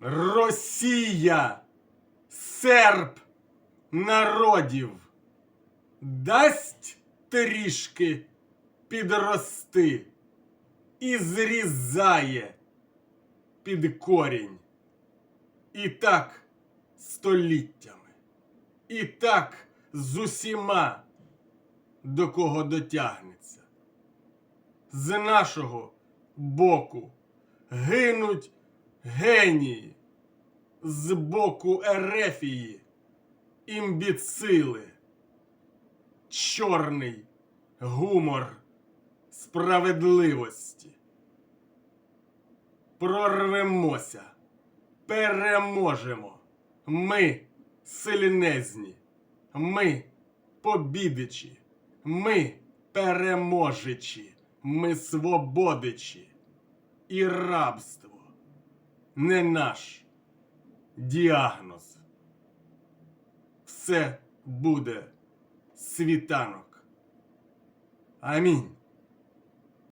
Росія, серб народів, дасть трішки підрости і зрізає під корінь. І так століттями, і так з усіма, до кого дотягнеться. З нашого боку гинуть генії, з боку Ерефії. Імбіцили, чорний гумор справедливості. Прорвемося, переможемо. Ми сильнезні, ми побідичі, ми переможичі, ми свободичі. І рабство не наш діагноз. Все буде світанок. Амінь.